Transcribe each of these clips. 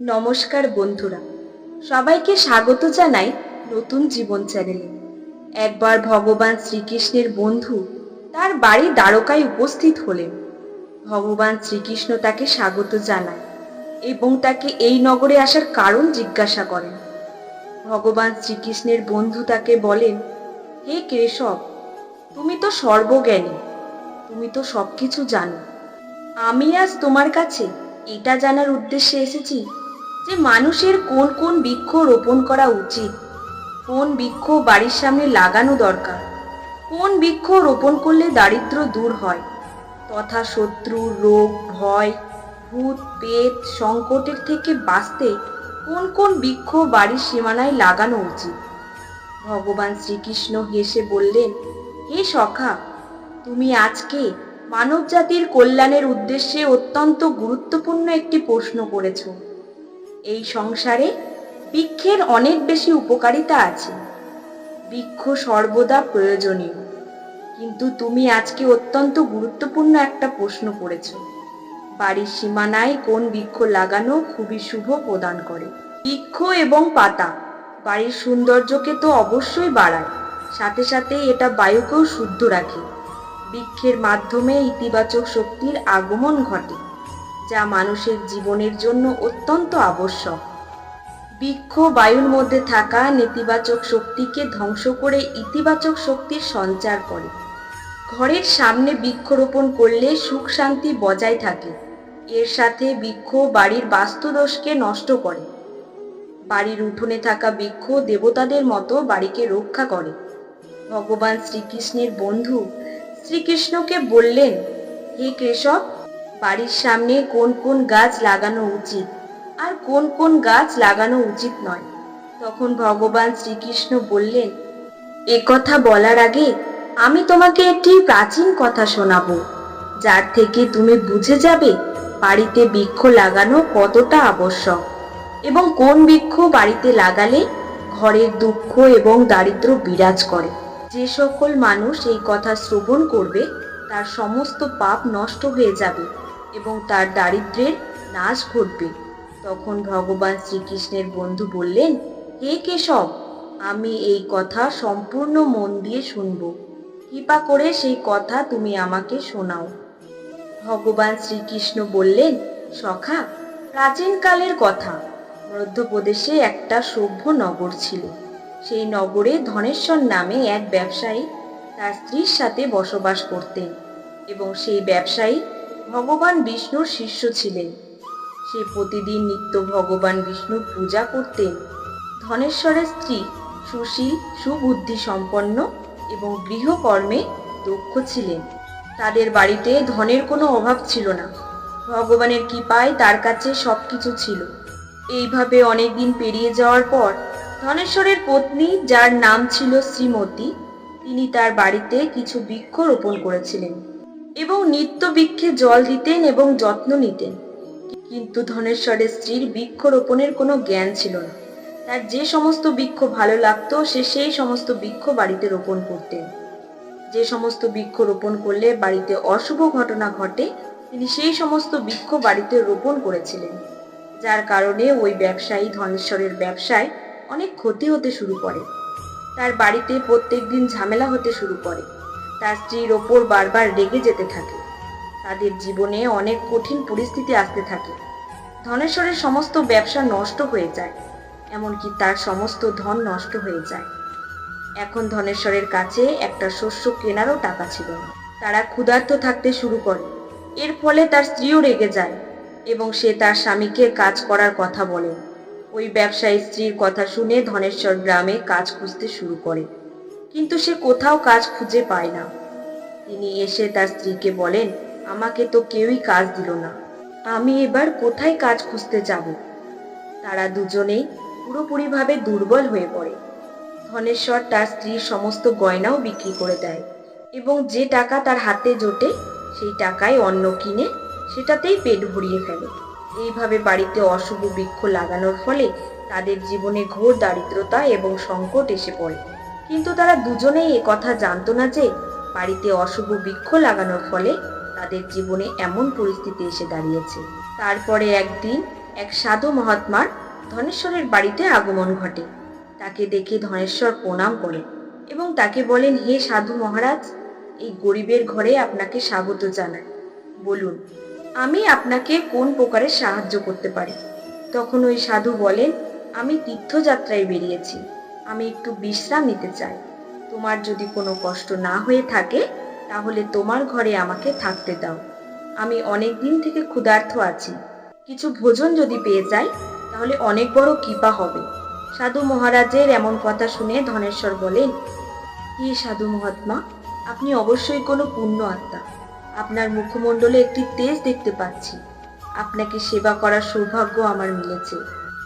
নমস্কার বন্ধুরা। সবাইকে স্বাগত জানাই নতুন জীবন চ্যানেলে। একবার ভগবান শ্রীকৃষ্ণের বন্ধু তার বাড়ি দ্বারকায় উপস্থিত হলেন। ভগবান শ্রীকৃষ্ণ তাকে স্বাগত জানায় এবং তাকে এই নগরে আসার কারণ জিজ্ঞাসা করেন। ভগবান শ্রীকৃষ্ণের বন্ধু তাকে বলেন, হে কেশব, তুমি তো সর্বজ্ঞানী, তুমি তো সবকিছু জানো। আমি আজ তোমার কাছে এটা জানার উদ্দেশ্যে এসেছি যে মানুষের কোন কোন বৃক্ষ রোপণ করা উচিত? কোন বৃক্ষ বাড়ির সামনে লাগানো দরকার? কোন বৃক্ষ রোপণ করলে দারিদ্র দূর হয়? তথা শত্রু, রোগ, ভয়, ভূত পেট সংকটের থেকে বাঁচতে কোন কোন বৃক্ষ বাড়ির সীমানায় লাগানো উচিত? ভগবান শ্রীকৃষ্ণ হেসে বললেন, হে সখা, তুমি আজকে মানব জাতির কল্যাণের উদ্দেশ্যে অত্যন্ত গুরুত্বপূর্ণ একটি প্রশ্ন করেছ। এই সংসারে বৃক্ষের অনেক বেশি উপকারিতা আছে। বৃক্ষ সর্বদা প্রয়োজনীয়। কিন্তু তুমি আজকে অত্যন্ত গুরুত্বপূর্ণ একটা প্রশ্ন করেছ। বাড়ির সীমানায় কোন বৃক্ষ লাগানো খুবই শুভ প্রদান করে। বৃক্ষ এবং পাতা বাড়ির সৌন্দর্যকে তো অবশ্যই বাড়ায়। সাথে সাথে এটা বায়ুকেও শুদ্ধ রাখে। বৃক্ষের মাধ্যমে ইতিবাচক শক্তির আগমন ঘটে। যা মানুষের জীবনের জন্য অত্যন্ত আবশ্যক। বৃক্ষ বায়ুর মধ্যে থাকা নেতিবাচক শক্তিকে ধ্বংস করে ইতিবাচক শক্তির সঞ্চার করে। ঘরের সামনে বৃক্ষরোপণ করলে সুখ শান্তি বজায় থাকে। এর সাথে বৃক্ষ বাড়ির বাস্তুদোষকে নষ্ট করে। বাড়ির উঠোনে থাকা বৃক্ষ দেবতাদের মতো বাড়িকে রক্ষা করে। ভগবান শ্রীকৃষ্ণের বন্ধু শ্রীকৃষ্ণকে বললেন, হে কেশব বাড়ির সামনে কোন কোন গাছ লাগানো উচিত? আর কোন কোন গাছ লাগানো উচিত নয়? তখন ভগবান শ্রীকৃষ্ণ বললেন, এ কথা বলার আগে আমি তোমাকে একটি প্রাচীন কথা শোনাবো, যার থেকে তুমি বুঝে যাবে বাড়িতে বৃক্ষ লাগানো কতটা আবশ্যক এবং কোন বৃক্ষ বাড়িতে লাগালে ঘরের দুঃখ এবং দারিদ্র বিরাজ করে। যে সকল মানুষ এই কথা শ্রবণ করবে, তার সমস্ত পাপ নষ্ট হয়ে যাবে। এবং তার দারিদ্র্যের নাশ ঘটবে। তখন ভগবান শ্রীকৃষ্ণের বন্ধু বললেন, হে কেশব, আমি এই কথা সম্পূর্ণ মন দিয়ে শুনব। কৃপা করে সেই কথা তুমি আমাকে শোনাও। ভগবান শ্রীকৃষ্ণ বললেন, সখা প্রাচীনকালের কথা। মধ্যপ্রদেশে একটা সভ্য নগর ছিল। সেই নগরে ধনেশ্বর নামে এক ব্যবসায়ী তার স্ত্রীর সাথে বসবাস করতেন এবং সেই ব্যবসায়ী ভগবান বিষ্ণুর শিষ্য ছিলেন। সে প্রতিদিন নিত্য ভগবান বিষ্ণুর পূজা করতেন। ধনেশ্বরের স্ত্রী সুশীল সুবুদ্ধি সম্পন্ন এবং গৃহকর্মে দক্ষ ছিলেন। তাদের বাড়িতে ধনের কোনো অভাব ছিল না। ভগবানের কৃপায় তার কাছে সব কিছু ছিল। এইভাবে অনেক দিন পেরিয়ে যাওয়ার পর ধনেশ্বরের পত্নী, যার নাম ছিল শ্রীমতী, তিনি তার বাড়িতে কিছু বৃক্ষ রোপণ করেছিলেন। এবং নিত্য বৃক্ষে জল দিতেন এবং যত্ন নিতেন। কিন্তু ধনেশ্বরের স্ত্রীর বৃক্ষ রোপণের কোনো জ্ঞান ছিল না। তার যে সমস্ত বৃক্ষ ভালো লাগতো, সে সেই সমস্ত বৃক্ষ বাড়িতে রোপণ করতেন। যে সমস্ত বৃক্ষ রোপণ করলে বাড়িতে অশুভ ঘটনা ঘটে, তিনি সেই সমস্ত বৃক্ষ বাড়িতে রোপণ করেছিলেন। যার কারণে ওই ব্যবসায়ী ধনেশ্বরের ব্যবসায় অনেক ক্ষতি হতে শুরু করে। তার বাড়িতে প্রত্যেক দিন ঝামেলা হতে শুরু করে। তার স্ত্রীর ওপর বারবার রেগে যেতে থাকে। তাদের জীবনে অনেক কঠিন পরিস্থিতি আসতে থাকে। ধনেশ্বরের সমস্ত ব্যবসা নষ্ট হয়ে যায়, এমনকি তার সমস্ত ধন নষ্ট হয়ে যায়। এখন ধনেশ্বরের কাছে একটা শস্য কেনারও টাকা ছিল না। তারা ক্ষুধার্ত থাকতে শুরু করে। এর ফলে তার স্ত্রীও রেগে যায় এবং সে তার স্বামীকে কাজ করার কথা বলে। ওই ব্যবসায়ী স্ত্রীর কথা শুনে ধনেশ্বর গ্রামে কাজ খুঁজতে শুরু করে। কিন্তু সে কোথাও কাজ খুঁজে পায় না। তিনি এসে তার স্ত্রীকে বলেন, আমাকে তো কেউই কাজ দিল না। আমি এবার কোথায় কাজ খুঁজতে যাব? তারা দুজনেই পুরোপুরিভাবে দুর্বল হয়ে পড়ে। ধনেশ্বর তার স্ত্রীর সমস্ত গয়নাও বিক্রি করে দেয় এবং যে টাকা তার হাতে জোটে, সেই টাকায় অন্ন কিনে সেটাতেই পেট ভরিয়ে ফেলে। এইভাবে বাড়িতে অশুভ বৃক্ষ লাগানোর ফলে তাদের জীবনে ঘোর দারিদ্রতা এবং সংকট এসে পড়ে। কিন্তু তারা দুজনেই কথা জানতো না যে বাড়িতে অশুভ বৃক্ষ লাগানোর ফলে তাদের জীবনে এমন পরিস্থিতি এসে দাঁড়িয়েছে। তারপরে একদিন এক সাধু মহাত্মার ধনেশ্বরের বাড়িতে আগমন ঘটে। তাকে দেখে ধনেশ্বর প্রণাম করে এবং তাকে বলেন, হে সাধু মহারাজ, এই গরিবের ঘরে আপনাকে স্বাগত জানাই। বলুন, আমি আপনাকে কোন প্রকারে সাহায্য করতে পারি? তখন ওই সাধু বলেন, আমি তীর্থযাত্রায় বেরিয়েছি। আমি একটু বিশ্রাম নিতে চাই। তোমার যদি কোনো কষ্ট না হয়ে থাকে, তাহলে তোমার ঘরে আমাকে থাকতে দাও। আমি অনেক দিন থেকে ক্ষুধার্ত আছি। কিছু ভোজন যদি পেয়ে যাই, তাহলে অনেক বড় কৃপা হবে। সাধু মহারাজের এমন কথা শুনে ধনেশ্বর বলেন, হে সাধু মহাত্মা, আপনি অবশ্যই কোনো পুণ্য আত্মা। আপনার মুখমণ্ডলে একটি তেজ দেখতে পাচ্ছি। আপনাকে সেবা করার সৌভাগ্য আমার মিলেছে।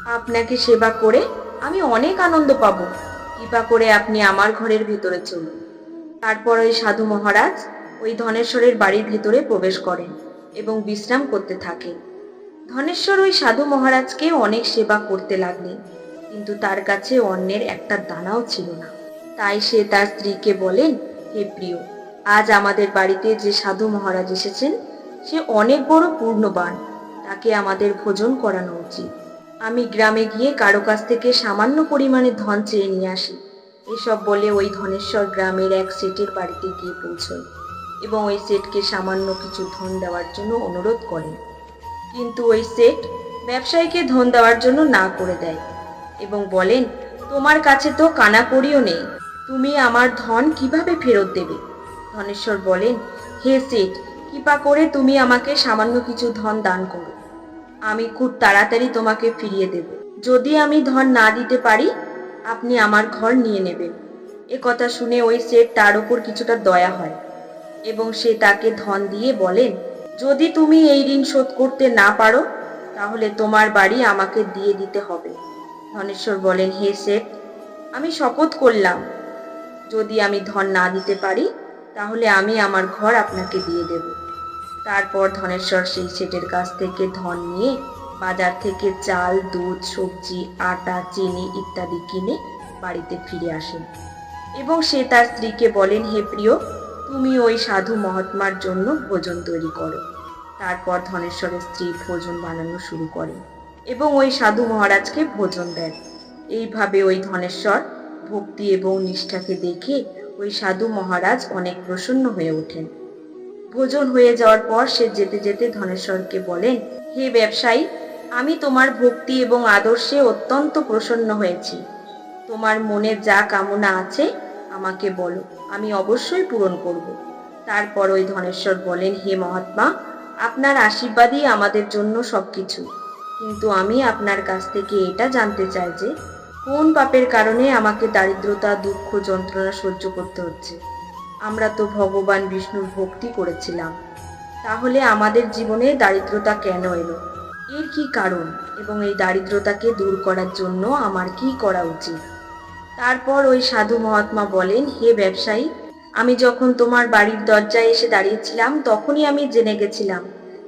আপনাকে সেবা করে আমি অনেক আনন্দ পাব। কৃপা করে আপনি আমার ঘরের ভেতরে চলুন। তারপর ওই সাধু মহারাজ ওই ধনেশ্বরের বাড়ির ভেতরে প্রবেশ করেন এবং বিশ্রাম করতে থাকেন। ধনেশ্বর ওই সাধু মহারাজকে অনেক সেবা করতে লাগলেন, কিন্তু তার কাছে অন্যের একটা দানাও ছিল না। তাই সে তার স্ত্রীকে বলেন, হে প্রিয়, আজ আমাদের বাড়িতে যে সাধু মহারাজ এসেছেন, সে অনেক বড় পূর্ণবান। তাকে আমাদের ভোজন করানো উচিত। আমি গ্রামে গিয়ে কারও কাছ থেকে সামান্য পরিমাণে ধন চেয়ে নিয়ে আসি। এসব বলে ওই ধনেশ্বর গ্রামের এক সেটের বাড়িতে গিয়ে পৌঁছয় এবং ওই সেটকে সামান্য কিছু ধন দেওয়ার জন্য অনুরোধ করেন কিন্তু ওই সেট ব্যবসায়ীকে ধন দেওয়ার জন্য না করে দেয় এবং বলেন, তোমার কাছে তো কানাকড়িও নেই, তুমি আমার ধন কীভাবে ফেরত দেবে? ধনেশ্বর বলেন, হে সেট, কৃপা করে তুমি আমাকে সামান্য কিছু ধন দান করো। আমি খুব তাড়াতাড়ি তোমাকে ফিরিয়ে দেব। যদি আমি ধন না দিতে পারি, আপনি আমার ঘর নিয়ে নেবেন। এ কথা শুনে ওই সেট তার উপর কিছুটা দয়া হয় এবং সে তাকে ধন দিয়ে বলেন, যদি তুমি এই ঋণ শোধ করতে না পারো, তাহলে তোমার বাড়ি আমাকে দিয়ে দিতে হবে। ধনেশ্বর বলেন, হে সেট, আমি শপথ করলাম। যদি আমি ধন না দিতে পারি, তাহলে আমি আমার ঘর আপনাকে দিয়ে দেব। তারপর ধনেশ্বর সেই সেটের কাছ থেকে ধন নিয়ে বাজার থেকে চাল, দুধ, সবজি, আটা, চিনি ইত্যাদি কিনে বাড়িতে ফিরে আসেন। এবং সে তার স্ত্রীকে বলেন, হে প্রিয়, তুমি ওই সাধু মহাত্মার জন্য ভোজন তৈরি করো। তারপর ধনেশ্বরের স্ত্রী ভোজন বানানো শুরু করেন এবং ওই সাধু মহারাজকে ভোজন দেন। এইভাবে ওই ধনেশ্বর ভক্তি এবং নিষ্ঠাকে দেখে ওই সাধু মহারাজ অনেক প্রসন্ন হয়ে ওঠেন। ভোজন হয়ে যাওয়ার পর সে যেতে যেতে ধনেশ্বরকে বলেন হে ব্যবসায়ী, আমি তোমার ভক্তি এবং আদর্শে অত্যন্ত প্রসন্ন হয়েছি। তোমার মনে যা কামনা আছে, আমাকে বলো, আমি অবশ্যই পূরণ করব। তারপর ওই ধনেশ্বর বলেন, হে মহাত্মা, আপনার আশীর্বাদই আমাদের জন্য সবকিছু। কিন্তু আমি আপনার কাছ থেকে এটা জানতে চাই যে, কোন পাপের কারণে আমাকে দারিদ্রতা, দুঃখ, যন্ত্রণা সহ্য করতে হচ্ছে? আমরা তো ভগবান বিষ্ণুর ভক্তি করেছিলাম। তাহলে আমাদের জীবনে দারিদ্রতা কেন এলো? এর কি কারণ? এবং এই দারিদ্রতাকে দূর করার জন্য আমার কি করা উচিত? তারপর ওই সাধু মহাত্মা বলেন, হে ব্যবসায়ী, আমি যখন তোমার বাড়ির দরজায় এসে দাঁড়িয়েছিলাম, তখনই আমি জেনে গেছিলাম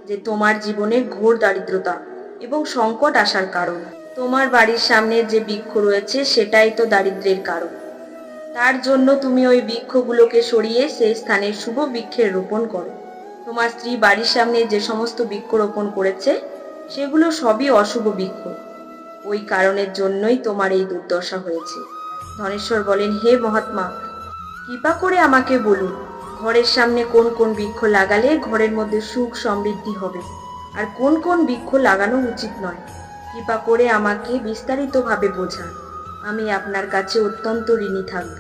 যে তোমার জীবনে ঘোর দারিদ্রতা এবং সংকট আসার কারণ। তোমার বাড়ির সামনে যে বৃক্ষ রয়েছে, সেটাই তো দারিদ্রের কারণ। তার জন্য তুমি ওই বৃক্ষগুলোকে সরিয়ে সেই স্থানে শুভ বৃক্ষের রোপণ করো। তোমার স্ত্রী বাড়ির সামনে যে সমস্ত বৃক্ষ রোপণ করেছে, সেগুলো সবই অশুভ বৃক্ষ। ওই কারণের জন্যই তোমার এই দুর্দশা হয়েছে। ধনেশ্বর বলেন, হে মহাত্মা, কৃপা করে আমাকে বলুন, ঘরের সামনে কোন কোন বৃক্ষ লাগালে ঘরের মধ্যে সুখ সমৃদ্ধি হবে? আর কোন কোন বৃক্ষ লাগানো উচিত নয়? কৃপা করে আমাকে বিস্তারিতভাবে বোঝান। আমি আপনার কাছে অত্যন্ত ঋণী থাকব।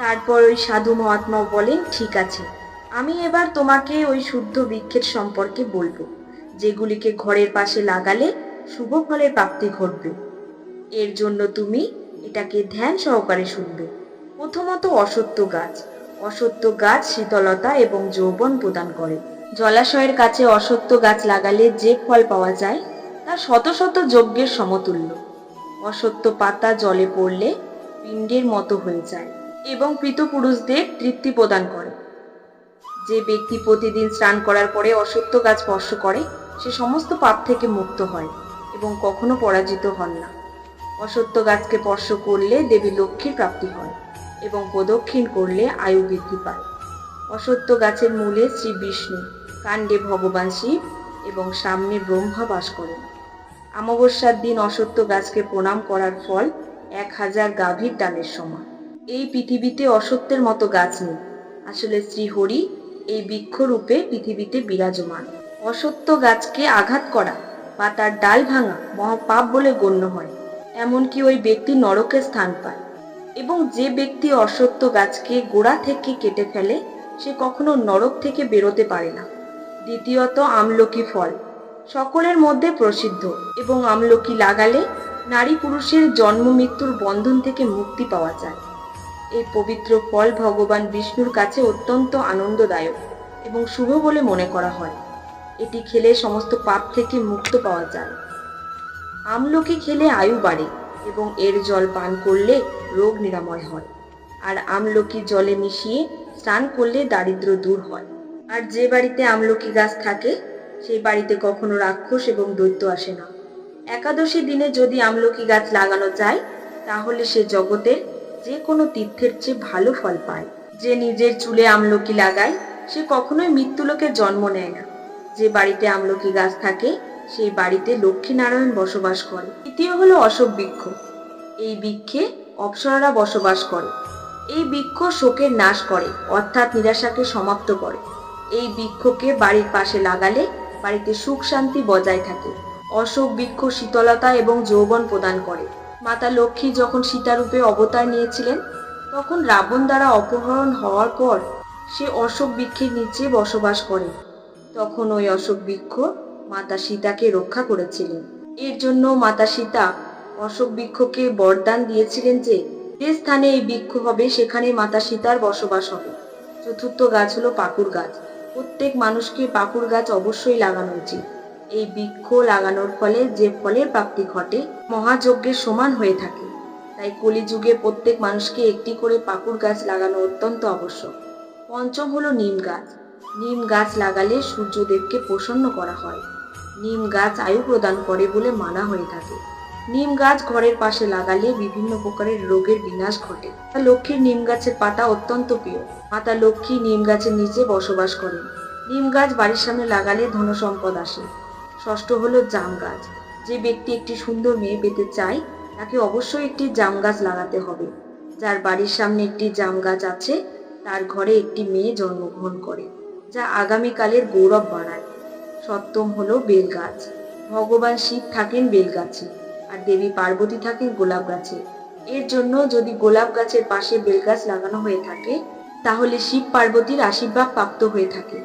তারপর ওই সাধু মহাত্মা বলেন, ঠিক আছে, আমি এবার তোমাকে ওই শুদ্ধ বৃক্ষের সম্পর্কে বলব, যেগুলিকে ঘরের পাশে লাগালে শুভ ফলের প্রাপ্তি ঘটবে। এর জন্য তুমি এটাকে ধ্যান সহকারে শুনবে। প্রথমত অসত্য গাছ অসত্য গাছ শীতলতা এবং যৌবন প্রদান করে। জলাশয়ের কাছে অসত্য গাছ লাগালে যে ফল পাওয়া যায়, তা শত শত যজ্ঞের সমতুল্য। অসত্য পাতা জলে পড়লে পিণ্ডের মতো হয়ে যায় এবং পুরুষদের তৃপ্তি প্রদান করে। যে ব্যক্তি প্রতিদিন স্নান করার পরে অসত্য গাছ স্পর্শ করে, সে সমস্ত পাপ থেকে মুক্ত হয় এবং কখনো পরাজিত হন না। অসত্য গাছকে স্পর্শ করলে দেবী লক্ষ্মীর প্রাপ্তি হয় এবং প্রদক্ষিণ করলে আয়ু বৃদ্ধি পায়। অসত্য গাছের মূলে শ্রী বিষ্ণু কাণ্ডে ভগবান শিব এবং সামনে ব্রহ্মা বাস করেন। অমাবস্যার দিন অসত্য গাছকে প্রণাম করার ফল এক হাজার গাভীর দানের সমান। এই পৃথিবীতে অসত্যের মতো গাছ নেই। আসলে শ্রীহরি এই বৃক্ষরূপে পৃথিবীতে বিরাজমান। অসত্য গাছকে আঘাত করা বা তার ডাল ভাঙা মহাপাপ বলে গণ্য হয়, এমনকি ওই ব্যক্তি নরকে স্থান পায়। এবং যে ব্যক্তি অসত্য গাছকে গোড়া থেকে কেটে ফেলে, সে কখনো নরক থেকে বেরোতে পারে না। দ্বিতীয়ত আমলকি ফল। সকলের মধ্যে প্রসিদ্ধ এবং আমলকি লাগালে নারী পুরুষের জন্ম মৃত্যুর বন্ধন থেকে মুক্তি পাওয়া যায়। এই পবিত্র ফল ভগবান বিষ্ণুর কাছে অত্যন্ত আনন্দদায়ক এবং শুভ বলে মনে করা হয়। এটি খেলে সমস্ত পাপ থেকে মুক্ত পাওয়া যায়। আমলকি খেলে আয়ু বাড়ে এবং এর জল পান করলে রোগ নিরাময় হয়। আর আমলকি জলে মিশিয়ে স্নান করলে দারিদ্র দূর হয়। আর যে বাড়িতে আমলকি গাছ থাকে সেই বাড়িতে কখনো রাক্ষস এবং দৈত্য আসে না। একাদশী দিনে যদি আমলকি গাছ লাগানো যায়, তাহলে সে জগতের যে কোনো তীর্থের চেয়ে ভালো ফল পায়। যে নিজের চুলে আমলকি লাগায়, সে কখনোই মৃত্যুলোকে জন্ম নেয় না। যে বাড়িতে আমলকি গাছ থাকে, সেই বাড়িতে লক্ষ্মী নারায়ণ বসবাস করে। তৃতীয় হলো অশোক বৃক্ষ। এই বৃক্ষে অপ্সরারা বসবাস করে। এই বৃক্ষ শোকের নাশ করে, অর্থাৎ নিরাশাকে সমাপ্ত করে। এই বৃক্ষকে বাড়ির পাশে লাগালে বাড়িতে সুখ শান্তি বজায় থাকে অশোক বৃক্ষ, শীতলতা এবং যৌবন প্রদান করে। মাতা লক্ষ্মী যখন সীতারূপে অবতার নিয়েছিলেন, তখন রাবণ দ্বারা অপহরণ হওয়ার পর সে অশোক বৃক্ষের নিচে বসবাস করে। তখন ওই অশোক বৃক্ষ মাতা সীতাকে রক্ষা করেছিলেন। এর জন্য মাতা সীতা অশোক বৃক্ষকে বরদান দিয়েছিলেন যে যে স্থানে এই বৃক্ষ হবে সেখানে মাতা সীতার বসবাস হবে। চতুর্থ গাছ হলো পাকুর গাছ। প্রত্যেক মানুষকে পাকুর গাছ অবশ্যই লাগানো উচিত। এই বৃক্ষ লাগানোর ফলে যে ফলের প্রাপ্তি ঘটে, মহাযজ্ঞের সমান হয়ে থাকে। তাই কলিযুগে প্রত্যেক মানুষকে একটি করে পাকুর গাছ লাগানো অত্যন্ত আবশ্যক। পঞ্চম হলো নিম গাছ। নিম গাছ লাগালে সূর্যদেবকে প্রসন্ন করা হয়। নিম গাছ আয়ু প্রদান করে বলে মানা হয়ে থাকে। নিম গাছ ঘরের পাশে লাগালে বিভিন্ন প্রকারের রোগের বিনাশ ঘটে। লক্ষ্মীর নিম গাছের পাতা অত্যন্ত প্রিয়। মাতা লক্ষ্মী নিম গাছের নিচে বসবাস করেন। নিম গাছ বাড়ির সামনে লাগালে ধন সম্পদ আসে। ষষ্ঠ হলো জাম গাছ। যে ব্যক্তি একটি সুন্দর মেয়ে পেতে চায়, তাকে অবশ্যই একটি জাম গাছ লাগাতে হবে। যার বাড়ির সামনে একটি জাম গাছ আছে, তার ঘরে একটি মেয়ে জন্মগ্রহণ করে, যা আগামীকালের গৌরব বাড়ায়। সপ্তম হলো বেল গাছ। ভগবান শিব থাকেন বেল গাছে। আর দেবী পার্বতী থাকেন গোলাপ গাছে। এর জন্য যদি গোলাপ গাছের পাশে বেল গাছ লাগানো হয়ে থাকে, তাহলে শিব পার্বতীর আশীর্বাদ প্রাপ্ত হয়ে থাকে।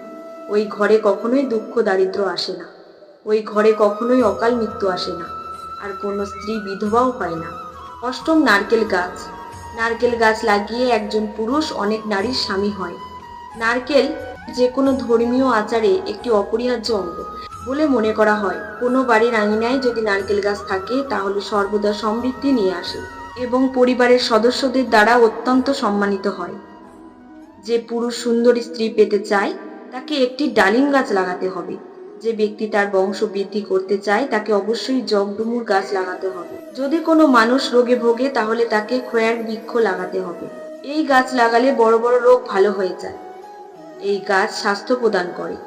ওই ঘরে কখনোই দুঃখ দারিদ্র আসে না। ওই ঘরে কখনোই অকাল মৃত্যু আসে না। আর কোনো স্ত্রী বিধবাও হয় না। অষ্টম নারকেল গাছ। নারকেল গাছ লাগিয়ে একজন পুরুষ অনেক নারীর স্বামী হয়। নারকেল যে কোনো ধর্মীয় আচারে একটি অপরিহার্য অঙ্গ। বলে মনে করা হয়, কোনো বাড়ির আঙিনায় যদি নারকেল গাছ থাকে, তাহলে সর্বদা সমৃদ্ধি নিয়ে আসে এবং পরিবারের সদস্যদের দ্বারা অত্যন্ত সম্মানিত হয়। যে পুরুষ সুন্দর স্ত্রী পেতে চায়, তাকে একটি ডালিম গাছ লাগাতে হবে। যে ব্যক্তি তার বংশ বৃদ্ধি করতে চায়, তাকে অবশ্যই জগডুমুর গাছ লাগাতে হবে। যদি কোনো মানুষ রোগে ভোগে, তাহলে তাকে খোয়ার বৃক্ষ লাগাতে হবে। এই গাছ লাগালে বড় বড় রোগ ভালো হয়ে যায়। এই গাছ স্বাস্থ্য প্রদান করে।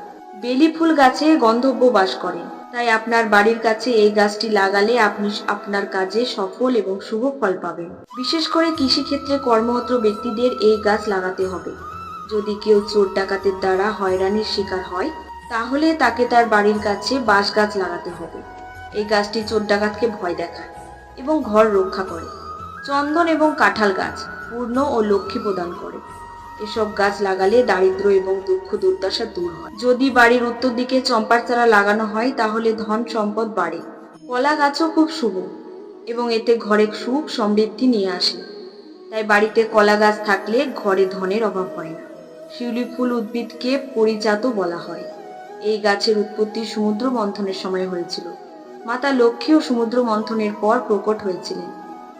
বেলি ফুল গাছে গন্ধব্য বাস করে। তাই আপনার বাড়ির কাছে এই গাছটি লাগালে আপনি আপনার কাজে সফল এবং শুভ ফল পাবেন। বিশেষ করে কৃষিক্ষেত্রে কর্মরত ব্যক্তিদের এই গাছ লাগাতে হবে। যদি কেউ চোর ডাকাতের দ্বারা হয়রানির শিকার হয়, তাহলে তাকে তার বাড়ির কাছে বাঁশ গাছ লাগাতে হবে। এই গাছটি চোর ডাকাতকে ভয় দেখায় এবং ঘর রক্ষা করে। চন্দন এবং কাঁঠাল গাছ পূর্ণ ও লক্ষ্মী প্রদান করে। এসব গাছ লাগালে দারিদ্র এবং দুঃখ দুর্দশা দূর হয়। যদি বাড়ির উত্তর দিকে চম্পার চারা লাগানো হয়, তাহলে ধন সম্পদ বাড়ে। কলা গাছও খুব শুভ, এবং এতে ঘরে সুখ সমৃদ্ধি নিয়ে আসে। তাই বাড়িতে কলা গাছ থাকলে ঘরে ধনের অভাব হয় না। শিউলি ফুল উদ্ভিদকে পরিজাত বলা হয়। এই গাছের উৎপত্তি সমুদ্র মন্থনের সময় হয়েছিল। মাতা লক্ষ্মীও সমুদ্র মন্থনের পর প্রকট হয়েছিলেন।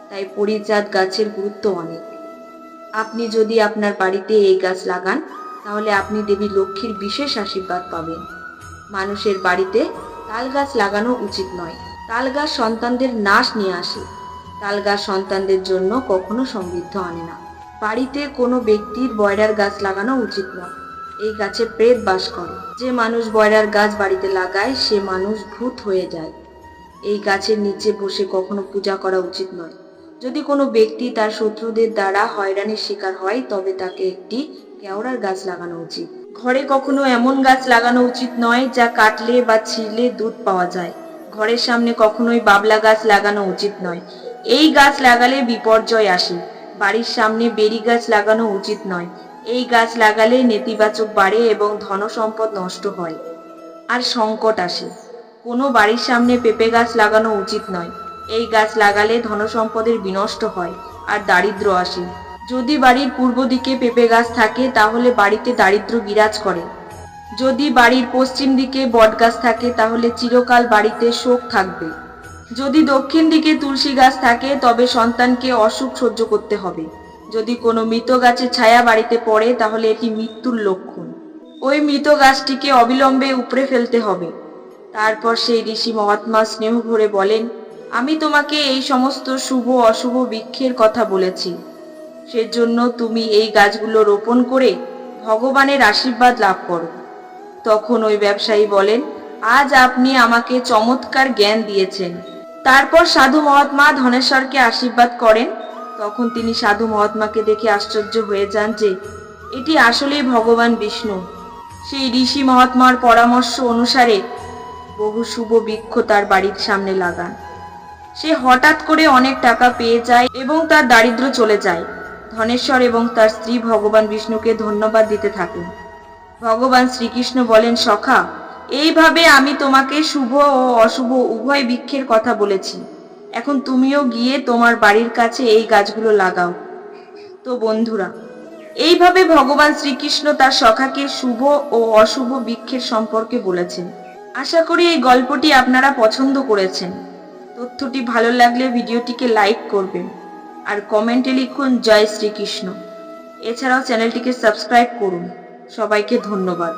তাই পরিজাত গাছের গুরুত্ব অনেক। আপনি যদি আপনার বাড়িতে এই গাছ লাগান, তাহলে আপনি দেবী লক্ষ্মীর বিশেষ আশীর্বাদ পাবেন। মানুষের বাড়িতে তাল গাছ লাগানো উচিত নয়। তাল গাছ সন্তানদের নাশ নিয়ে আসে। তাল গাছ সন্তানদের জন্য কখনো সমৃদ্ধ আনে না। বাড়িতে কোনো ব্যক্তির বয়রার গাছ লাগানো উচিত নয়। এই গাছে প্রেত বাস করে। যে মানুষ বয়রার গাছ বাড়িতে লাগায়, সে মানুষ ভূত হয়ে যায়। এই গাছের নিচে বসে কখনো পূজা করা উচিত নয়। যদি কোনো ব্যক্তি তার শত্রুদের দ্বারা হয়রানির শিকার হয়, তবে তাকে একটি কেওড়ার গাছ লাগানো উচিত। ঘরে কখনো এমন গাছ লাগানো উচিত নয়, যা কাটলে বা ছিঁড়লে দুধ পাওয়া যায়। ঘরের সামনে কখনোই বাবলা গাছ লাগানো উচিত নয়। এই গাছ লাগালে বিপর্যয় আসে। বাড়ির সামনে বেরি গাছ লাগানো উচিত নয়। এই গাছ লাগালে নেতিবাচক বাড়ে এবং ধন সম্পদ নষ্ট হয়। আর সংকট আসে। কোনো বাড়ির সামনে পেঁপে গাছ লাগানো উচিত নয়। এই গাছ লাগালে ধনসম্পদের বিনষ্ট হয় আর দারিদ্র আসে। যদি বাড়ির পূর্ব দিকে পেঁপে গাছ থাকে, তাহলে বাড়িতে দারিদ্র বিরাজ করে। যদি বাড়ির পশ্চিম দিকে বটগাছ থাকে, তাহলে চিরকাল বাড়িতে শোক থাকবে। যদি দক্ষিণ দিকে তুলসী গাছ থাকে, তবে সন্তানকে অসুখ সহ্য করতে হবে। যদি কোনো মৃত গাছের ছায়া বাড়িতে পড়ে, তাহলে এটি মৃত্যুর লক্ষণ। ওই মৃত গাছটিকে অবিলম্বে উপড়ে ফেলতে হবে। তারপর সেই ঋষি মহাত্মা স্নেহ ভরে বলেন আমি তোমাকে এই সমস্ত শুভ, অশুভ বৃক্ষের কথা বলেছি। সেজন্য তুমি এই গাছগুলো রোপণ করে ভগবানের আশীর্বাদ লাভ করো। তখন ওই ব্যবসায়ী বলেন, আজ আপনি আমাকে চমৎকার জ্ঞান দিয়েছেন। তারপর সাধু মহাত্মা ধনেশ্বরকে আশীর্বাদ করেন। তখন তিনি সাধু মহাত্মাকে দেখে আশ্চর্য হয়ে যান যে, এটি আসলেই ভগবান বিষ্ণু। সেই ঋষি মহাত্মার পরামর্শ অনুসারে বহু শুভ বৃক্ষ তার বাড়ির সামনে লাগান। সে হঠাৎ করে অনেক টাকা পেয়ে যায় এবং তার দারিদ্র চলে যায়। ধনেশ্বর এবং তার স্ত্রী ভগবান বিষ্ণুকে ধন্যবাদ দিতে থাকেন। ভগবান শ্রীকৃষ্ণ বলেন, সখা, এইভাবে আমি তোমাকে শুভ ও অশুভ উভয় বৃক্ষের কথা বলেছি। এখন তুমিও গিয়ে তোমার বাড়ির কাছে এই গাছগুলো লাগাও। তো বন্ধুরা, এইভাবে ভগবান শ্রীকৃষ্ণ তার সখাকে শুভ ও অশুভ বৃক্ষের সম্পর্কে বলেছেন। আশা করি এই গল্পটি আপনারা পছন্দ করেছেন। তথ্যটি ভালো লাগলে ভিডিওটিকে লাইক করবেন। আর কমেন্টে লিখুন, জয় শ্রীকৃষ্ণ। এছাড়াও চ্যানেলটিকে সাবস্ক্রাইব করুন। সবাইকে ধন্যবাদ।